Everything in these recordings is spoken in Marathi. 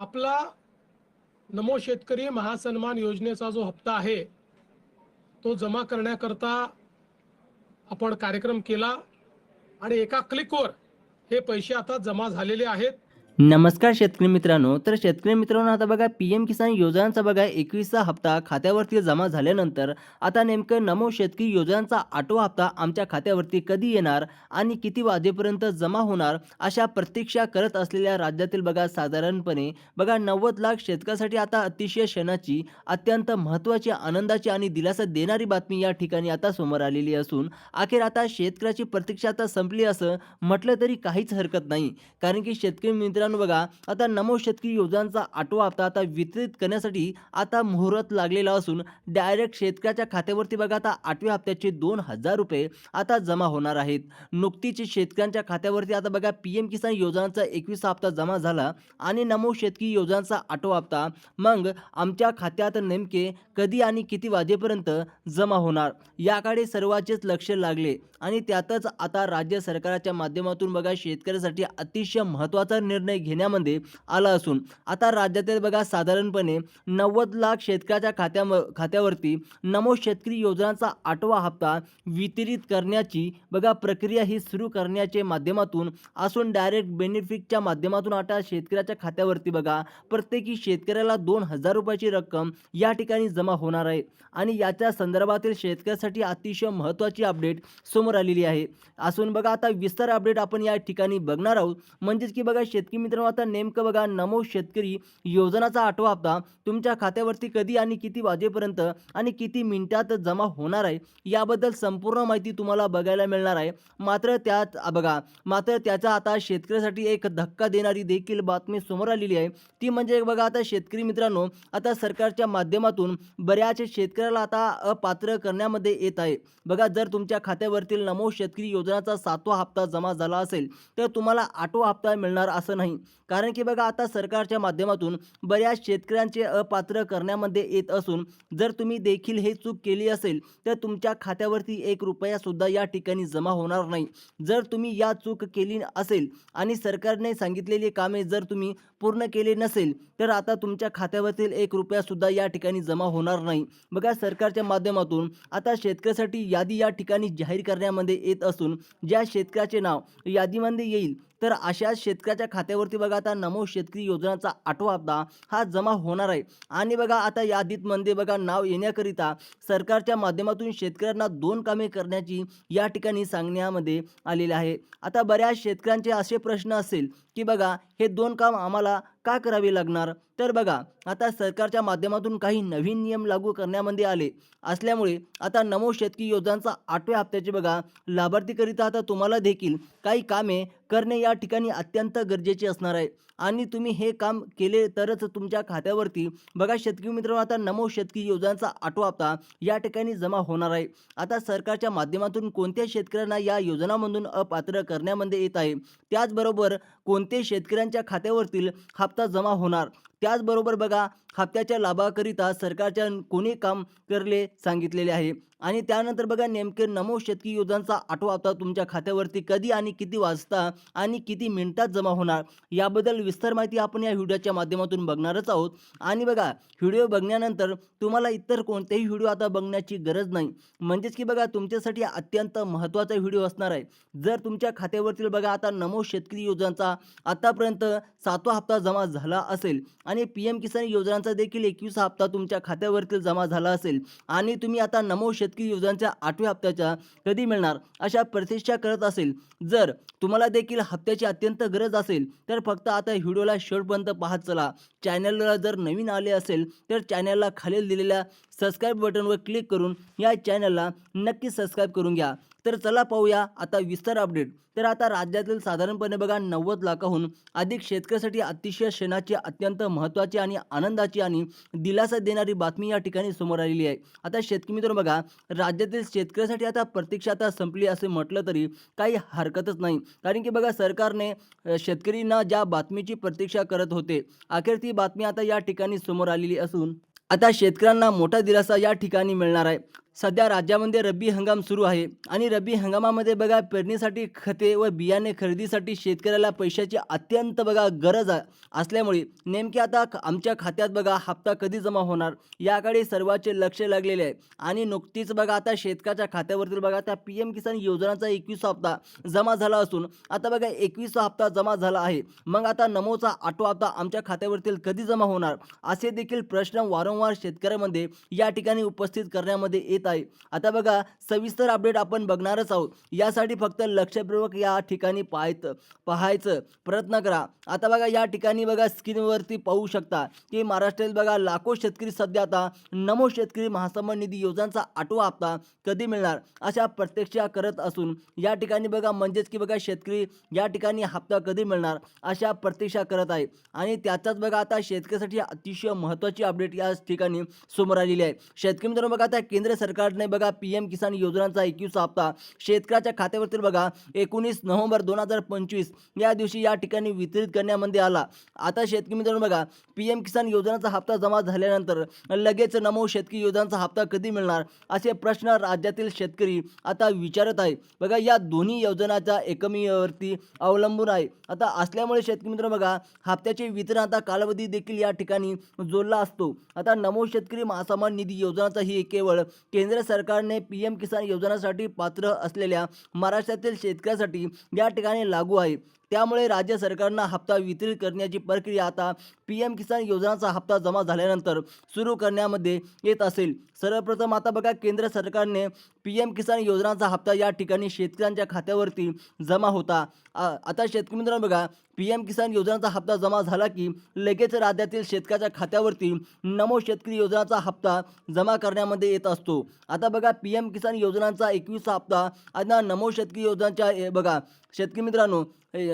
आपला नमो शेतकरी महासन्मान योजनेचा जो हप्ता आहे तो जमा करण्याकरता आपण कार्यक्रम केला आणि एका क्लिकवर हे पैसे आता जमा झालेले आहेत. नमस्कार शेतकरी मित्रांनो. तर शेतकरी मित्रांनो आता बघा पी एम किसान योजनांचा बघा एकवीसचा हप्ता खात्यावरती जमा झाल्यानंतर आता नेमकं नमो शेतकरी योजनांचा आठवा हप्ता आमच्या खात्यावरती कधी येणार आणि किती वाजेपर्यंत जमा होणार अशा प्रतीक्षा करत असलेल्या राज्यातील बघा साधारणपणे बघा नव्वद लाख शेतकऱ्यासाठी आता अतिशय क्षणाची अत्यंत महत्त्वाची आनंदाची आणि दिलासा देणारी बातमी या ठिकाणी आता समोर आलेली असून अखेर आता शेतकऱ्याची प्रतीक्षा आता संपली असं म्हटलं तरी काहीच हरकत नाही. कारण की शेतकरी मित्र मित्रांनो बघा आता नमो शेतकरी योजनांचा आठवा हप्ता आता वितरित करण्यासाठी आता मुहूर्त लागलेला असून डायरेक्ट शेतकऱ्याच्या खात्यावरती बघा आता आठव्या हप्त्याचे दोन हजार रुपये आता जमा होणार आहेत. नुकतीच शेतकऱ्यांच्या खात्यावरती आता बघा पी एम किसान योजनांचा एकवीस हप्ता जमा झाला आणि नमो शेतकरी योजनांचा आठवा हप्ता मग आमच्या खात्यात नेमके कधी आणि किती वाजेपर्यंत जमा होणार? याकडे सर्वांचेच लक्ष लागले आणि त्यातच आता राज्य सरकारच्या माध्यमातून बघा शेतकऱ्यासाठी अतिशय महत्त्वाचा निर्णय घेण्यामध्ये आला असून आता राज्यातील बघा साधारणपणे नव्वद लाख शेतकऱ्याच्या खात्या खात्यावरती नमो शेतकरी योजनांचा आठवा हप्ता वितरित करण्याची बघा प्रक्रिया ही सुरू करण्याचे माध्यमातून असून डायरेक्ट बेनिफिटच्या माध्यमातून आता शेतकऱ्याच्या खात्यावरती बघा प्रत्येकी शेतकऱ्याला दोन हजार रुपयाची रक्कम या ठिकाणी जमा होणार आहे. आणि याच्या संदर्भातील शेतकऱ्यासाठी अतिशय महत्त्वाची अपडेट समोर आलेली आहे. असून बघा आता विस्तार अपडेट आपण या ठिकाणी बघणार आहोत. म्हणजेच की बघा शेतकरी मित्रांनो आता नेमकं बघा नमो शेतकरी योजनाचा आठवा हप्ता तुमच्या खात्यावरती कधी आणि किती वाजेपर्यंत आणि किती मिनिटात जमा होणार आहे याबद्दल संपूर्ण माहिती तुम्हाला बघायला मिळणार आहे. मात्र त्यात बघा मात्र त्याचा आता शेतकऱ्यासाठी एक धक्का देणारी देखील बातमी समोर आलेली आहे. ती म्हणजे बघा आता शेतकरी मित्रांनो आता सरकारच्या माध्यमातून बऱ्याच शेतकऱ्याला आता अपात्र करण्यामध्ये येत आहे. बघा जर तुमच्या खात्यावरतील नमो शेतकरी योजनाचा सातवा हप्ता जमा झाला असेल तर तुम्हाला आठवा हप्ता मिळणार असं नाही. कारण की बघा आता सरकारच्या माध्यमातून बऱ्याच शेतकऱ्यांचे अपात्र करण्यामध्ये येत असून जर तुम्ही देखील हे चूक केली असेल तर तुमच्या खात्यावरती एक रुपया सुद्धा या ठिकाणी जमा होणार नाही. जर तुम्ही या चूक केली असेल आणि सरकारने सांगितलेली कामे जर तुम्ही पूर्ण केले नसेल तर आता तुमच्या खात्यावरील एक रुपया सुद्धा या ठिकाणी जमा होणार नाही. बघा सरकारच्या माध्यमातून आता शेतकऱ्यासाठी यादी या ठिकाणी जाहीर करण्यामध्ये येत असून ज्या शेतकऱ्याचे नाव यादीमध्ये येईल तर अशा शेतकऱ्याच्या खात्यावरती बघा आता नमो शेतकरी योजनाचा आठवा हप्ता हा जमा होणार आहे. आणि बघा आता यादीतमध्ये बघा नाव येण्याकरिता सरकारच्या माध्यमातून शेतकऱ्यांना दोन कामे करण्याची या ठिकाणी सांगण्यामध्ये आलेले आहे. आता बऱ्याच शेतकऱ्यांचे असे प्रश्न असेल की बघा हे दोन काम आम्हाला का करावे लागणार? तर बघा आता सरकारच्या माध्यमातून काही नवीन नियम लागू करण्यामध्ये आले. असल्यामुळे आता नमो शेतकी योजनांचा आठव्या हप्त्याचे बघा लाभार्थीकरिता आता तुम्हाला देखील काही कामे करणे या ठिकाणी अत्यंत गरजेचे असणार आहे. आणि तुम्ही हे काम केले तरच तुमच्या खात्यावरती. बघा शेतकरी मित्रांनो आता नमो शेतकरी योजनांचा आठवा हप्ता या ठिकाणी जमा होणार आहे. आता सरकारच्या माध्यमातून कोणत्या शेतकऱ्यांना या योजनामधून अपात्र करण्यामध्ये येत आहे? त्याचबरोबर कोणते शेतकऱ्यांच्या खात्यावरतील हप्ता जमा होणार? त्याचबरोबर बघा हप्त्याच्या लाभाकरिता सरकारच्या कोणी काम करले सांगितलेले आहे. आणि त्यानंतर बघा नेमके नमो शेतकी योजनांचा आठवा हप्ता तुमच्या खात्यावरती कधी आणि किती वाजता आणि किती मिनिटात जमा होणार? याबद्दल विस्तार माहिती आपण या व्हिडिओच्या माध्यमातून बघणारच आहोत. आणि बघा व्हिडिओ बघण्यानंतर तुम्हाला इतर कोणतेही व्हिडिओ आता बघण्याची गरज नाही. म्हणजेच की बघा तुमच्यासाठी अत्यंत महत्त्वाचा व्हिडिओ असणार आहे. जर तुमच्या खात्यावरतील बघा आता नमो शेतकरी योजनांचा आतापर्यंत सातवा हप्ता जमा झाला असेल आणि पी एम किसान योजनांचा देखील एकवीस हप्ता तुमच्या खात्यावरती जमा झाला असेल आणि तुम्ही आता नमो शेतकरी योजनांच्या आठव्या हप्त्याच्या कधी मिळणार अशा प्रतीक्षा करत असेल. जर तुम्हाला देखील हप्त्याची अत्यंत गरज असेल तर फक्त आता व्हिडिओला शेवटपर्यंत पाहत चला. चॅनलला जर नवीन आले असेल तर चॅनलला खालील दिलेल्या सबस्क्राईब बटनवर क्लिक करून या चॅनलला नक्की सबस्क्राईब करून घ्या. तर चला पाहूया आता विस्तार अपडेट तर आता राज्यातील साधारणपणे बघा नव्वद लाखाहून अधिक शेतकऱ्यासाठी अतिशय क्षणाची अत्यंत महत्त्वाची आणि आनंदाची आणि दिलासा देणारी बातमी या ठिकाणी समोर आलेली आहे. आता शेतकरी मित्र बघा राज्यातील शेतकऱ्यासाठी आता प्रतीक्षा आता संपली असे म्हटलं तरी काही हरकतच नाही. कारण की बघा सरकारने शेतकरींना ज्या बातमीची प्रतीक्षा करत होते अखेर ती बातमी आता या ठिकाणी समोर आलेली असून आता शेतकऱ्यांना मोठा दिलासा या ठिकाणी मिळणार आहे. सध्या राज्यामध्ये रब्बी हंगाम सुरू आहे. आणि रब्बी हंगामामध्ये बघा पेरणीसाठी खते व बियाणे खरेदीसाठी शेतकऱ्याला पैशाची अत्यंत बघा गरज असल्यामुळे नेमके आता आमच्या खात्यात बघा हप्ता कधी जमा होणार? याकडे सर्वांचे लक्ष लागलेले आहे. आणि नुकतीच बघा आता शेतकऱ्याच्या खात्यावरती बघा त्या पी एम किसान योजनाचा एकवीस हप्ता जमा झाला असून आता बघा एकवीस हप्ता जमा झाला आहे. मग आता नमोचा आठवा हप्ता आमच्या खात्यावरती कधी जमा होणार? असे देखील प्रश्न वारंवार शेतकऱ्यामध्ये या ठिकाणी उपस्थित करण्यामध्ये येत आहे. आता बघा सविस्तर अपडेट आपण बघणारच आहोत. यासाठी फक्त लक्षपूर्वक या ठिकाणी पाहायचं पाहायचं प्रयत्न करा. आता बघा या ठिकाणी बघा स्क्रीनवरती पाहू शकता की महाराष्ट्रातील बघा लाखो शेतकरी सध्या आता नमो शेतकरी महासन्मान निधी योजनांचा आठवा हप्ता कधी मिळणार? अशा प्रत्यक्षा करत असून या ठिकाणी बघा म्हणजेच की बघा शेतकरी या ठिकाणी हप्ता कधी मिळणार? अशा प्रतीक्षा करत आहे. आणि त्याचाच बघा आता शेतकऱ्यासाठी अतिशय महत्त्वाची अपडेट या ठिकाणी समोर आलेली आहे. शेतकरी मित्रांनो बघा आता केंद्र सरकार सरकारने बघा पी एम किसान योजनांचा एकवीस हप्ता. शेतकऱ्याच्या खात्यावरती बघा एकोणीस नोव्हेंबर दोन हजार पंचवीस या दिवशी या ठिकाणी वितरित करण्यामध्ये आला. आता शेतकरी मित्रांनो बघा पी एम किसान योजनाचा हप्ता जमा झाल्यानंतर लगेच नमो शेतकरी योजनांचा हप्ता कधी मिळणार? असे प्रश्न राज्यातील शेतकरी आता विचारत आहे बघा या दोन्ही योजनाच्या एकमेवरती अवलंबून आहे. आता असल्यामुळे शेतकरी मित्र बघा हप्त्याचे वितरण आता कालावधी देखील या ठिकाणी जोडला असतो. आता नमो शेतकरी महासमान निधी योजनाचा ही केवळ केंद्र केंद्र सरकारने पी एम किसान योजनासाठी पात्र असलेल्या महाराष्ट्रातील शेतकऱ्यासाठी या ठिकाणी लागू आहे. त्यामुळे राज्य सरकारनं हप्ता वितरित करण्याची प्रक्रिया आता पी एम किसान योजनाचा हप्ता जमा झाल्यानंतर सुरू करण्यामध्ये येत असेल. सर्वप्रथम आता बघा केंद्र सरकारने पी एम किसान योजनाचा हप्ता या ठिकाणी शेतकऱ्यांच्या खात्यावरती जमा होता. आता शेतकरी मित्रांनो बघा पी एम किसान योजनाचा हप्ता जमा झाला की लगेच राज्यातील शेतकऱ्याच्या खात्यावरती नमो शेतकरी योजनाचा हप्ता जमा करण्यामध्ये येत असतो. आता बघा पी एम किसान योजनांचा एकवीसा हप्ता आता नमो शेतकरी योजनांच्या ए, बघा शेतकरी मित्रांनो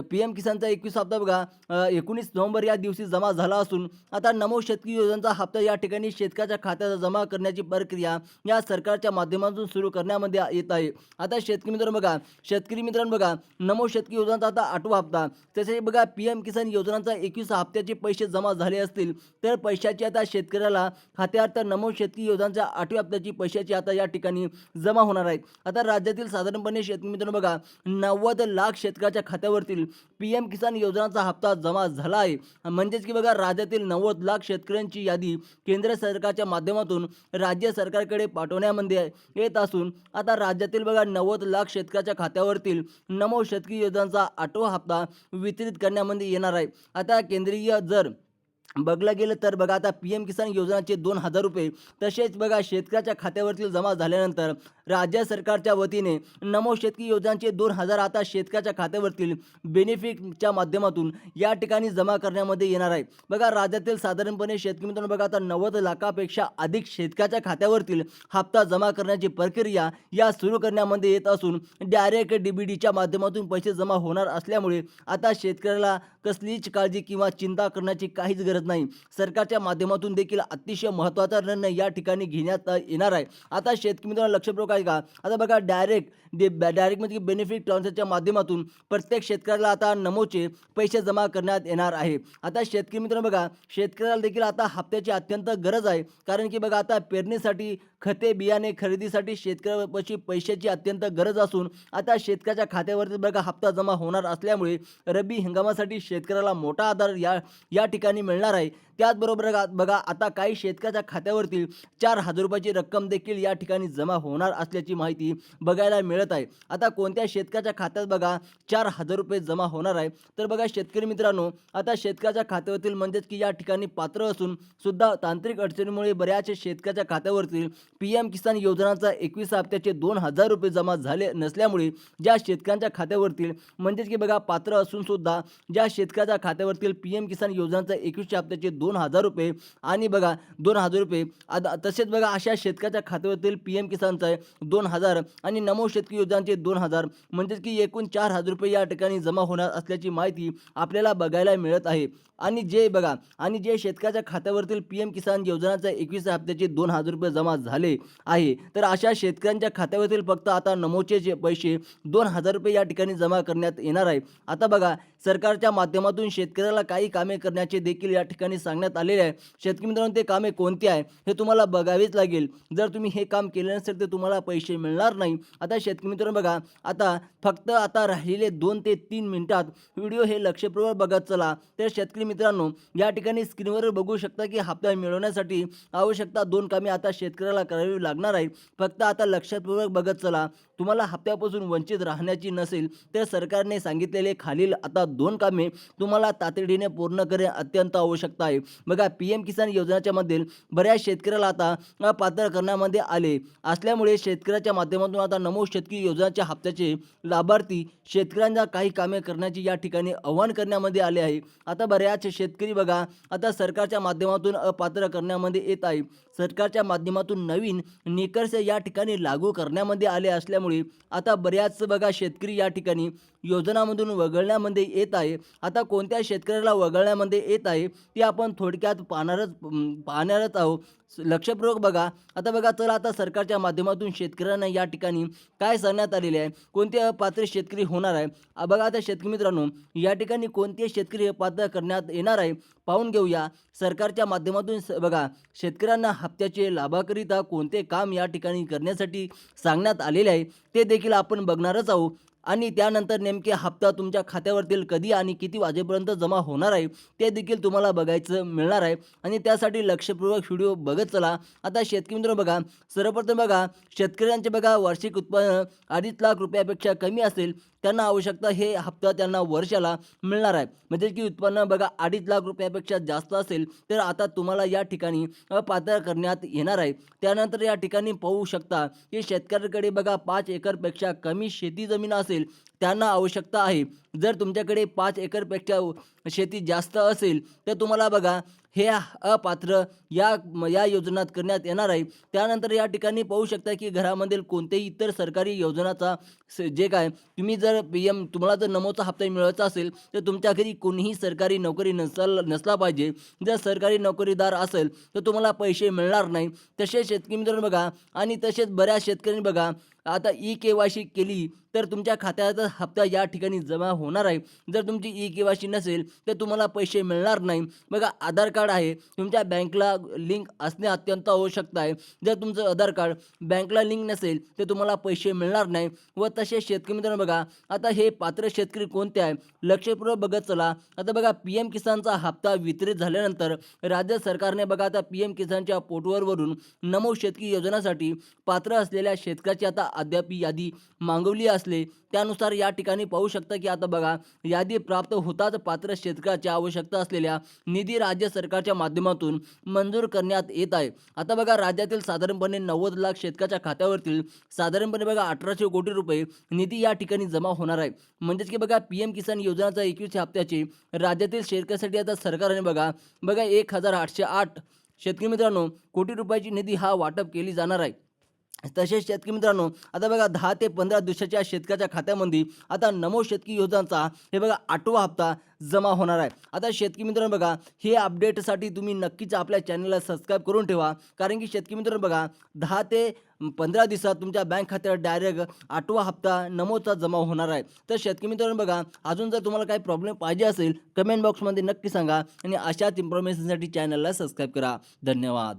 पी एम किसानचा एकवीस हप्ता बघा एकोणीस नोव्हेंबर या दिवशी जमा झाला असून आता नमो शेतकी योजनांचा हप्ता या ठिकाणी शेतकऱ्याच्या खात्यात जमा करण्याची प्रक्रिया या सरकारच्या माध्यमातून सुरू करण्यामध्ये येत आहे. आता शेतकरी मित्रांनो बघा शेतकरी मित्रांनो बघा नमो शेतकी योजनाचा आता आठवा हप्ता. तसेच बघा पी एम किसान योजनांचा एकवीस हप्त्याचे पैसे जमा झाले असतील तर पैशाची आता शेतकऱ्याला खात्यात तर नमो शेतकी योजनांच्या आठव्या हप्त्याची पैशाची आता या ठिकाणी जमा होणार आहेत आता राज्यातील साधारणपणे शेतकरी मित्रांनो बघा नव्वद लाख शेतकऱ्याच्या खात्यावरतील पी एम किसान योजनाचा हप्ता जमा झाला आहे म्हणजेच की बघा राज्यातील नव्वद लाख शेतकऱ्यांची यादी केंद्र सरकारच्या माध्यमातून राज्य सरकारकडे पाठवण्यामध्ये येत असून आता राज्यातील बघा नव्वद लाख शेतकऱ्याच्या खात्यावरतील नमो शेतकरी योजनांचा आठवा हप्ता वितरित करण्यामध्ये येणार आहे. आता केंद्रीय जर बघलं गेलं तर बघा आता पी एम किसान योजनाचे दोन हजार रुपये तसेच बघा शेतकऱ्याच्या खात्यावरती जमा झाल्यानंतर राज्य सरकारच्या वतीने नमो शेतकी योजनांचे दोन हजार आता शेतकऱ्याच्या खात्यावरतील बेनिफिटच्या माध्यमातून या ठिकाणी जमा करण्यामध्ये येणार आहे. बघा राज्यातील साधारणपणे शेतकरी मित्रांनो बघा आता नव्वद लाखापेक्षा अधिक शेतकऱ्याच्या खात्यावरतील हप्ता जमा करण्याची प्रक्रिया या सुरू करण्यामध्ये येत असून डायरेक्ट डी बी डीच्या माध्यमातून पैसे जमा होणार असल्यामुळे आता शेतकऱ्याला कसलीच काळजी किंवा चिंता करण्याची काहीच गरज नाही. सरकारच्या माध्यमातून देखील अतिशय महत्त्वाचा निर्णय या ठिकाणी घेण्यात येणार आहे. आता शेतकरी मित्रांनो लक्षपूर्वक आहे का? आता बघा डायरेक्ट डे डायरेक्ट म्हणजे बेनिफिट ट्रान्सफरच्या माध्यमातून प्रत्येक शेतकऱ्याला आता नमोचे पैसे जमा करण्यात येणार आहे. आता शेतकरी मित्रांनो बघा शेतकऱ्याला देखील आता हप्त्याची अत्यंत गरज आहे. कारण की बघा आता पेरणीसाठी खते बियाणे खरेदीसाठी शेतकऱ्यापाशी पैशाची अत्यंत गरज असून आता शेतकऱ्याच्या खात्यावरती बघा हप्ता जमा होणार असल्यामुळे रब्बी हंगामासाठी शेतकऱ्याला मोठा आधार या या ठिकाणी मिळणार आहे. त्याचबरोबर बघा आता काही शेतकऱ्याच्या खात्यावरती चार हजार रुपयाची रक्कम देखील या ठिकाणी जमा होणार असल्याची माहिती बघायला मिळत आहे. आता कोणत्या शेतकऱ्याच्या खात्यात बघा चार हजार रुपये जमा होणार आहे? तर बघा शेतकरी मित्रांनो आता शेतकऱ्याच्या खात्यावरतील म्हणजेच की या ठिकाणी पात्र असून सुद्धा तांत्रिक अडचणीमुळे बऱ्याच शेतकऱ्याच्या खात्यावरतील पी एम किसान योजनाचा एकवीस हप्त्याचे दोन हजार रुपये जमा झाले नसल्यामुळे ज्या शेतकऱ्यांच्या खात्यावरतील म्हणजेच की बघा पात्र असून सुद्धा ज्या शेतकऱ्याच्या खात्यावरतील पी एम किसान योजनाचा एकवीसशे हप्त्याचे दोन हजार रुपये. आणि बघा दोन हजार रुपये आता तसेच बघा अशा शेतकऱ्याच्या खात्यावरतील पी एम किसानचा दोन हजार. आणि नमो शेतकरी योजनांचे दोन हजार. म्हणजेच की एकूण चार हजार रुपये या ठिकाणी जमा होणार असल्याची माहिती आपल्याला बघायला मिळत आहे. आणि जे बघा आणि जे शेतकऱ्याच्या खात्यावरतील पी एम किसान योजनाचा एकवीस हप्त्याचे दोन हजार रुपये जमा झाले आहे तर अशा शेतकऱ्यांच्या खात्यावरतील फक्त आता नमोचे जे पैसे दोन हजार रुपये या ठिकाणी जमा करण्यात येणार आहे. आता बघा सरकारच्या माध्यमातून शेतकऱ्याला काही कामे करण्याचे देखील या ठिकाणी सांगण्यात आलेले आहे. शेतकरी मित्रांनो ते कामे कोणती आहे? हे तुम्हाला बघावेच लागेल. जर तुम्ही हे काम केले नसेल तर तुम्हाला पैसे मिळणार नाही. आता शेतकरी मित्रांनो बघा. आता फक्त आता राहिलेले दोन ते तीन मिनिटात व्हिडिओ हे लक्षपूर्वक बघत चला. तर शेतकरी मित्रांनो या ठिकाणी स्क्रीनवर बघू शकता की हप्ता मिळवण्यासाठी आवश्यकता दोन कामे आता शेतकऱ्याला करावी लागणार आहे. फक्त आता लक्षपूर्वक बघत चला. तुम्हाला हप्त्यापासून वंचित राहण्याची नसेल तर सरकारने सांगितलेले खालील आता दोन कामे तुम्हाला तातडीने पूर्ण करणे अत्यंत आवश्यकता आहे. बघा पी एम किसान योजनाच्या मध्ये बऱ्याच शेतकऱ्याला आता पात्र करण्यामध्ये आले. असल्यामुळे शेतकऱ्याच्या माध्यमातून आता नमो शेतकरी योजनाच्या हप्त्याचे लाभार्थी शेतकऱ्यांना काही कामे करण्याची या ठिकाणी आव्हान करण्यामध्ये आले आहे. आता बऱ्याच शेतकरी बघा आता सरकारच्या माध्यमातून अपात्र करण्यामध्ये येत आहे. सरकारच्या माध्यमातून नवीन निकर्ष या ठिकाणी लागू करण्यामध्ये आले असल्यामुळे आता बऱ्याच बघा शेतकरी या ठिकाणी योजनामधून वगळण्यामध्ये येत आहे. आता कोणत्या शेतकऱ्याला वगळण्यामध्ये येत आहे ते आपण थोडक्यात पाहणारच पाहणारच आहोत. लक्षपूर्वक बघा. आता बघा चला आता सरकारच्या माध्यमातून शेतकऱ्यांना या ठिकाणी काय सांगण्यात आलेले आहे? कोणते अपात्र शेतकरी होणार आहे? बघा आता शेतकरी मित्रांनो या ठिकाणी कोणते शेतकरी अपात्र करण्यात येणार आहे? पाहून घेऊया. सरकारच्या माध्यमातून स- बघा शेतकऱ्यांना हप्त्याचे लाभाकरिता कोणते काम या ठिकाणी करण्यासाठी सांगण्यात आलेले आहे ते देखील आपण बघणारच आहोत. आणि त्यानंतर नेमके हप्ता तुमच्या खात्यावरतील कधी आणि किती वाजेपर्यंत जमा होणार आहे ते देखील तुम्हाला बघायचं मिळणार आहे. आणि त्यासाठी लक्षपूर्वक व्हिडिओ बघत चला. आता शेतकरी मित्र बघा सर्वप्रथम बघा शेतकऱ्यांचे बघा वार्षिक उत्पन्न अडीच लाख रुपयापेक्षा कमी असेल त्यांना आवश्यकता हे हप्ता त्यांना वर्षाला मिळणार आहे. म्हणजे की उत्पन्न बघा अडीच लाख रुपयापेक्षा जास्त असेल तर आता तुम्हाला या ठिकाणी पात्र करण्यात येणार आहे. त्यानंतर या ठिकाणी पाहू शकता की शेतकऱ्याकडे बघा पाच एकरपेक्षा कमी शेती जमीन असेल त्यांना आवश्यकता आहे. जर तुमच्याकडे पाच एकरपेक्षा शेती जास्त असेल तर तुम्हाला बघा हे अपात्र या या योजनात करण्यात येणार आहे. त्यानंतर या ठिकाणी पाहू शकता की घरामधील कोणत्याही इतर सरकारी योजनाचा स- जे काय तुम्ही जर पी एम तुम्हाला जर नमोचा हप्ता मिळवायचा असेल तर तुमच्या घरी कोणीही सरकारी नोकरी नसल नसला पाहिजे. जर सरकारी नोकरीदार असेल तर तुम्हाला पैसे मिळणार नाही. तसेच शेतकरी मित्रांनो बघा आणि तसेच बऱ्याच शेतकऱ्यांनी बघा आता ई के वाय सी केली तर तुमच्या खात्याचा हप्ता या ठिकाणी जमा होणार आहे. जर तुमची ई के वाय सी नसेल तर तुम्हाला पैसे मिळणार नाही. बघा आधार कार्ड आहे. तुमच्या बँकला लिंक असणे अत्यंत आवश्यक आहे. जर तुमचं आधार कार्ड बँकला लिंक नसेल तर तुम्हाला पैसे मिळणार नाही. व तसे शेतकरी मित्रांनो बघा आता हे पात्र शेतकरी कोणते आहे? लक्षपूर्वक बघत चला. आता बघा पी एम किसानचा हप्ता वितरित झाल्यानंतर राज्य सरकारने बघा आता पी एम किसानच्या पोर्टवरवरून नमो शेतकी योजनासाठी पात्र असलेल्या शेतकऱ्याची आता अद्याप यादी मागवली असले त्यानुसार या ठिकाणी पाहू शकता की आता बघा यादी प्राप्त होताच पात्र शेतकऱ्याच्या आवश्यकता असलेल्या निधी राज्य सरकारच्या माध्यमातून मंजूर करण्यात येत आहे. आता बघा राज्यातील साधारणपणे नव्वद लाख शेतकऱ्याच्या खात्यावरतील साधारणपणे बघा अठराशे कोटी रुपये निधी या ठिकाणी जमा होणार आहे. म्हणजेच की बघा पी एम किसान योजनाचा एकवीस हप्त्याचे राज्यातील शेतकऱ्यासाठी आता सरकारने बघा बघा एक हजार आठशे आठ शेतकरी मित्रांनो कोटी रुपयाची निधी हा वाटप केली जाणार आहे. तसेच शेतकरी मित्रांनो आता बघा दहा ते पंधरा दिवसाच्या शेतकऱ्याच्या खात्यामध्ये आता नमो शेतकी योजनांचा हे बघा आठवा हप्ता जमा होणार आहे. आता शेतकरी मित्रांनो बघा हे अपडेटसाठी तुम्ही नक्कीच आपल्या चॅनलला सबस्क्राईब करून ठेवा. कारण की शेतकरी मित्रांनो बघा दहा ते पंधरा दिवसात तुमच्या बँक खात्यावर डायरेक्ट आठवा हप्ता नमोचा जमा होणार आहे. तर शेतकरी मित्रांनो बघा अजून जर तुम्हाला काही प्रॉब्लेम पाहिजे असेल कमेंट बॉक्समध्ये नक्की सांगा आणि अशाच इन्फॉर्मेशनसाठी चॅनलला सबस्क्राईब करा. धन्यवाद.